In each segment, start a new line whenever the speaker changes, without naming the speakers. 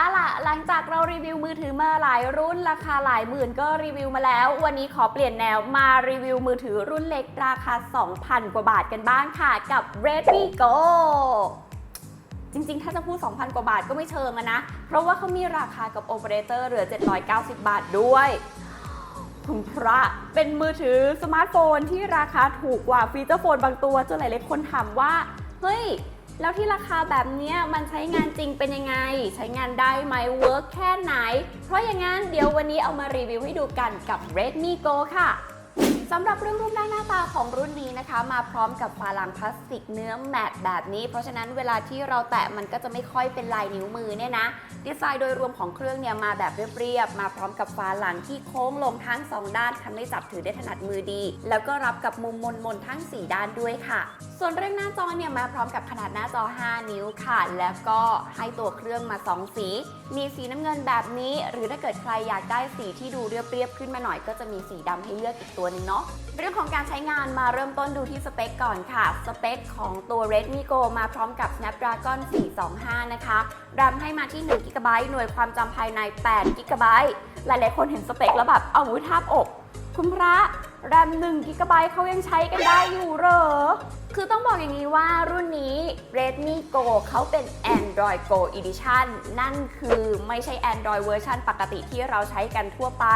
อะล่ะหลังจากเรารีวิวมือถือมาหลายรุ่นราคาหลายหมื่นก็รีวิวมาแล้ว วันนี้ขอเปลี่ยนแนวมารีวิวมือถือรุ่นเล็กราคา 2,000 กว่าบาทกันบ้างค่ะกับ Redmi Go จริงๆ ถ้าจะพูด 2,000 กว่าบาทก็ไม่เชิงนะ เพราะว่าเขามีราคากับโอเปอเรเตอร์เหลือ 790 บาทด้วยคุณพระเป็นมือถือสมาร์ทโฟนที่ราคาถูกกว่าฟีเจอร์โฟนบางตัวจนหลายๆคนถามว่า เฮ้ย แล้วที่ราคาแบบเนี้ยมันใช้งานจริงเป็นยังไง ใช้งานได้ไหมเวิร์กแค่ไหน เพราะอย่างนั้นเดี๋ยววันนี้เอามารีวิวให้ดูกันกับ Redmi Go ค่ะ สำหรับเรื่องรูปร่างหน้าตาของรุ่นนี้นะคะ มาพร้อมกับฝาหลังพลาสติกเนื้อแมตต์แบบนี้ เพราะฉะนั้นเวลาที่เราแตะมันก็จะไม่ค่อยเป็นลายนิ้วมือเนี่ยนะ ดีไซน์โดยรวมของเครื่องเนี่ยมาแบบเรียบๆ มาพร้อมกับฝาหลังที่โค้งลงทั้ง 2 ด้านทำให้จับถือได้ถนัดมือดี แล้วก็รับกับมุมมนๆทั้ง 4 ด้านด้วยค่ะ ส่วนเรื่องหน้าจอเนี่ยมาพร้อมกับขนาดหน้าจอ 5 นิ้วค่ะ แล้วก็ให้ตัวเครื่องมา 2 สี มีสีน้ำเงินแบบนี้ หรือถ้าเกิดใครอยากได้สีที่ดูเรียบๆขึ้นมาหน่อยก็จะมีสีดำให้เลือกอีกตัวนึงเนาะเรื่องของการใช้งานมาเริ่มต้นดูที่สเปคก่อนค่ะ สเปคของตัว Redmi Go มาพร้อมกับ Snapdragon 425 นะคะแรมให้มาที่1 g b หน่วยความจำภายใน8 g b หลายๆคนเห็นสเปคแล้วแบบเอาหูทาบอก คุณพระแรม1 g b เขายังใช้กันได้อยู่เหรอ คือต้องบอกอย่างนี้ว่ารุ่นนี้ Redmi Go เขาเป็น Android Go Edition นั่นคือไม่ใช่ Android เวอร์ชันปกติที่เราใช้กันทั่วไป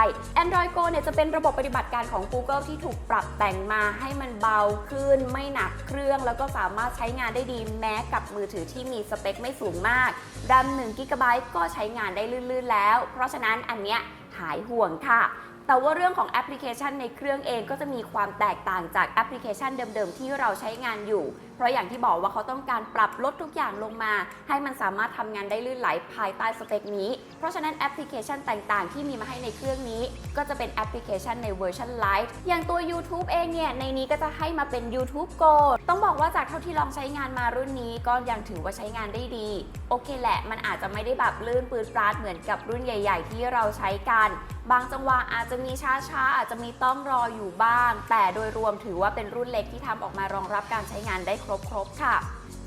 Android Go เนี่ยจะเป็นระบบปฏิบัติการของ Google ที่ถูกปรับแต่งมาให้มันเบาขึ้น ไม่หนักเครื่อง แล้วก็สามารถใช้งานได้ดีแม้กับมือถือที่มีสเปคไม่สูงมากแรม1 g b ก็ใช้งานได้ลื่นๆแล้ว เพราะฉะนั้นอันเนี้ยหายห่วงค่ะ แต่ว่าเรื่องของแอปพลิเคชันในเครื่องเองก็จะมีความแตกต่างจากแอปพลิเคชันเดิมๆ ที่เราใช้งานอยู่ เพราะอย่างที่บอกว่าเขาต้องการปรับลดทุกอย่างลงมา ให้มันสามารถทำงานได้ลื่นไหลภายใต้สเปคนี้ เพราะฉะนั้นแอปพลิเคชันต่างๆ ที่มีมาให้ในเครื่องนี้ ก็จะเป็นแอปพลิเคชันในเวอร์ชัน Lite อย่างตัว YouTube เองเนี่ยในนี้ก็จะให้มาเป็น YouTube Go ต้องบอกว่าจากเท่าที่ลองใช้งานมารุ่นนี้ก็ยังถือว่าใช้งานได้ดี โอเคแหละ มันอาจจะไม่ได้แบบลื่นปืนปราดเหมือนกับรุ่นใหญ่ ๆ ที่เราใช้กัน บางจังหวะอาจจะมีช้าๆ อาจจะมีต้องรออยู่บ้าง แต่โดยรวมถือว่าเป็นรุ่นเล็กที่ทำออกมารองรับการใช้งานได้ครบๆค่ะ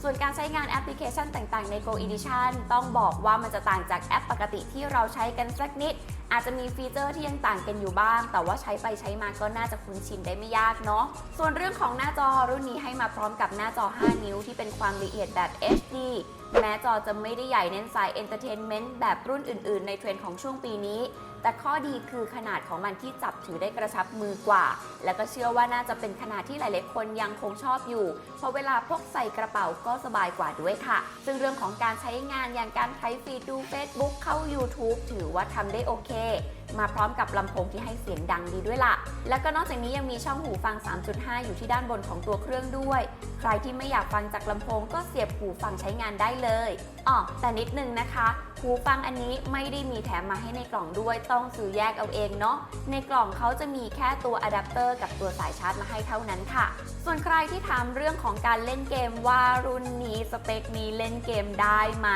ส่วนการใช้งานแอปพลิเคชันต่างๆ ใน Go Edition ต้องบอกว่ามันจะต่างจากแอปปกติที่เราใช้กันสักนิด อาจจะมีฟีเจอร์ที่ยังต่างกันอยู่บ้าง แต่ว่าใช้ไปใช้มาก็น่าจะคุ้นชินได้ไม่ยากเนาะ ส่วนเรื่องของหน้าจอรุ่นนี้ให้มาพร้อมกับหน้าจอ 5 นิ้วที่เป็นความละเอียดแบบ HD แม้จอจะไม่ได้ใหญ่เน้นสายเอนเตอร์เทนเมนต์แบบรุ่นอื่นๆ ในเทรนด์ของช่วงปีนี้ แต่ข้อดีคือขนาดของมันที่จับถือได้กระชับมือกว่า แล้วก็เชื่อว่าน่าจะเป็นขนาดที่หลายๆคนยังคงชอบอยู่ เพราะเวลาพกใส่กระเป๋าก็สบายกว่าด้วยค่ะ ซึ่งเรื่องของการใช้งานอย่างการไถฟีดดู Facebook เข้า YouTube ถือว่าทำได้โอเค มาพร้อมกับลำโพงที่ให้เสียงดังดีด้วยล่ะ แล้วก็นอกจากนี้ยังมีช่องหูฟัง 3.5 อยู่ที่ด้านบนของตัวเครื่องด้วย ใครที่ไม่อยากฟังจากลำโพงก็เสียบหูฟังใช้งานได้เลยอ๋อแต่นิดนึงนะคะ หูฟังอันนี้ไม่ได้มีแถมมาให้ในกล่องด้วย ต้องซื้อแยกเอาเองเนาะ ในกล่องเขาจะมีแค่ตัวอะแดปเตอร์กับตัวสายชาร์จมาให้เท่านั้นค่ะ ส่วนใครที่ถามเรื่องของการเล่นเกมว่ารุ่นนี้สเปคนี้เล่นเกมได้ไหม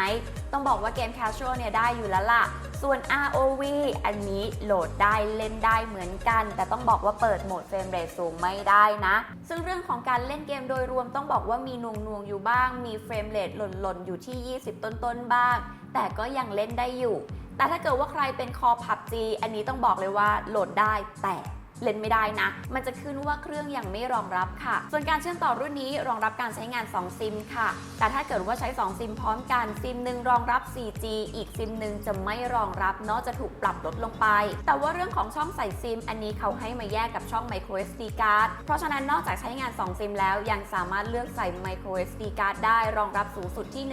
ต้องบอกว่าเกม casual เนี่ยได้อยู่แล้วล่ะ ส่วน ROV อันนี้โหลดได้เล่นได้เหมือนกัน แต่ต้องบอกว่าเปิดโหมดเฟรมเรทสูงไม่ได้นะ ซึ่งเรื่องของการเล่นเกมโดยรวมต้องบอกว่ามีนวงนวงอยู่บ้าง มีเฟรมเรทหล่นๆ อยู่ที่ 20 ต้นๆ บ้าง แต่ก็ยังเล่นได้อยู่ แต่ถ้าเกิดว่าใครเป็นคอ PUBG อันนี้ต้องบอกเลยว่าโหลดได้แต่ เล่นไม่ได้นะ มันจะขึ้นว่าเครื่องยังไม่รองรับค่ะ ส่วนการเชื่อมต่อรุ่นนี้รองรับการใช้งาน 2 ซิมค่ะ แต่ถ้าเกิดว่าใช้ 2 ซิมพร้อมกันซิมหนึ่งรองรับ 4G อีกซิมหนึ่งจะไม่รองรับเนาะจะถูกปรับลดลงไป แต่ว่าเรื่องของช่องใส่ซิม อันนี้เขาให้มาแยกกับช่อง micro SD card เพราะฉะนั้นนอกจากใช้งาน 2 ซิมแล้วยังสามารถเลือกใส่ micro SD card ได้รองรับสูงสุดที่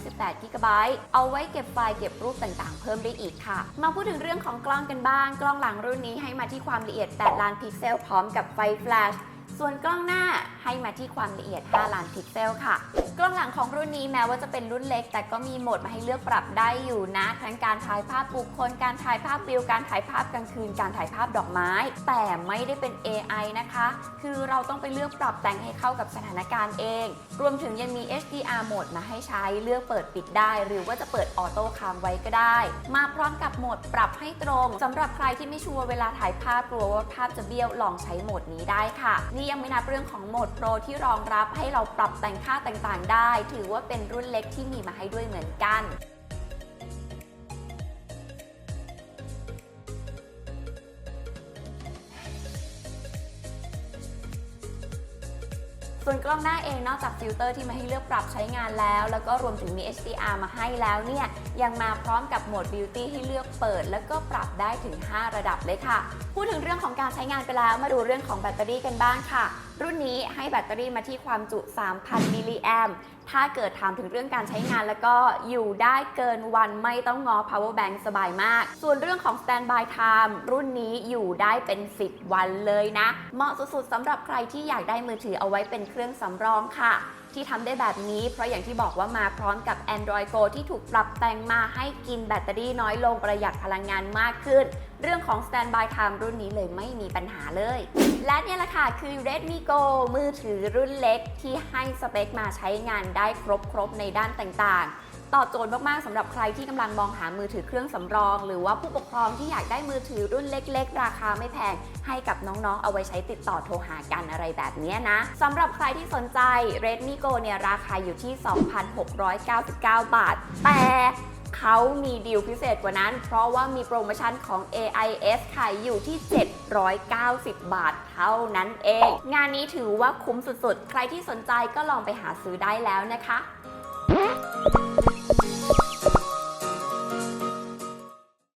128 GB เอาไว้เก็บไฟล์เก็บรูปต่างๆ เพิ่มได้อีกค่ะ มาพูดถึงเรื่องของกล้องกันบ้าง กล้องหลังรุ่นนี้ให้มาที่ความละเอียด8ล้านพิกเซลพร้อมกับไฟแฟลช ส่วนกล้องหน้า ให้มาที่ความละเอียด 5 ล้านพิกเซลค่ะ กล้องหลังของรุ่นนี้แม้ว่าจะเป็นรุ่นเล็ก แต่ก็มีโหมดมาให้เลือกปรับได้อยู่นะ ทั้งการถ่ายภาพบุคคล การถ่ายภาพวิว การถ่ายภาพกลางคืน การถ่ายภาพดอกไม้ แต่ไม่ได้เป็น AI นะคะ คือเราต้องไปเลือกปรับแต่งให้เข้ากับสถานการณ์เอง รวมถึงยังมี HDR โหมดมาให้ใช้ เลือกเปิดปิดได้ หรือว่าจะเปิดออโต้ค้างไว้ก็ได้ มาพร้อมกับโหมดปรับให้ตรงสำหรับใครที่ไม่ชัวร์เวลาถ่ายภาพกลัวว่าภาพจะเบี้ยวลองใช้โหมดนี้ได้ค่ะ นี่ยังไม่นับเรื่องของโหมดโปรที่รองรับให้เราปรับแต่งค่าต่างๆ ได้ ถือว่าเป็นรุ่นเล็กที่มีมาให้ด้วยเหมือนกันส่วนกล้องหน้าเองนอกจากฟิลเตอร์ที่มาให้เลือกปรับใช้งานแล้ว แล้วก็รวมถึงมี HDR มาให้แล้วเนี่ย ยังมาพร้อมกับโหมด Beauty ให้เลือกเปิด แล้วก็ปรับได้ถึง 5 ระดับเลยค่ะ พูดถึงเรื่องของการใช้งานไปแล้วมาดูเรื่องของแบตเตอรี่กันบ้างค่ะ รุ่นนี้ให้แบตเตอรี่มาที่ความจุ 3,000 มิลลิแอมถ้าเกิดถามถึงเรื่องการใช้งานแล้วก็อยู่ได้เกินวันไม่ต้องงอ power bank สบายมาก ส่วนเรื่องของ standby time รุ่นนี้อยู่ได้เป็น 10 วันเลยนะ เหมาะสุดๆสำหรับใครที่อยากได้มือถือเอาไว้เป็นเครื่องสำรองค่ะ ที่ทำได้แบบนี้ เพราะอย่างที่บอกว่ามาพร้อมกับ Android Go ที่ถูกปรับแต่งมาให้กินแบตเตอรี่น้อยลงประหยัดพลังงานมากขึ้น เรื่องของ Standby Time รุ่นนี้เลยไม่มีปัญหาเลย และเนี่ยแหละค่ะคือ Redmi Go มือถือรุ่นเล็กที่ให้สเปคมาใช้งานได้ครบๆในด้านต่างๆ ตอบโจทย์มากๆสำหรับใครที่กำลังมองหามือถือเครื่องสำรอง หรือว่าผู้ปกครองที่อยากได้มือถือรุ่นเล็ก ๆ ราคาไม่แพงให้กับน้องๆ เอาไว้ใช้ติดต่อโทรหากันอะไรแบบนี้นะสำหรับใครที่สนใจ Redmi Go เนี่ยราคาอยู่ที่ 2,699 บาท แต่เขามีดีลพิเศษกว่านั้น เพราะว่ามีโปรโมชั่นของ AIS ขายอยู่ที่ 790 บาทเท่านั้นเอง งานนี้ถือว่าคุ้มสุดๆ ใครที่สนใจก็ลองไปหาซื้อได้แล้วนะคะ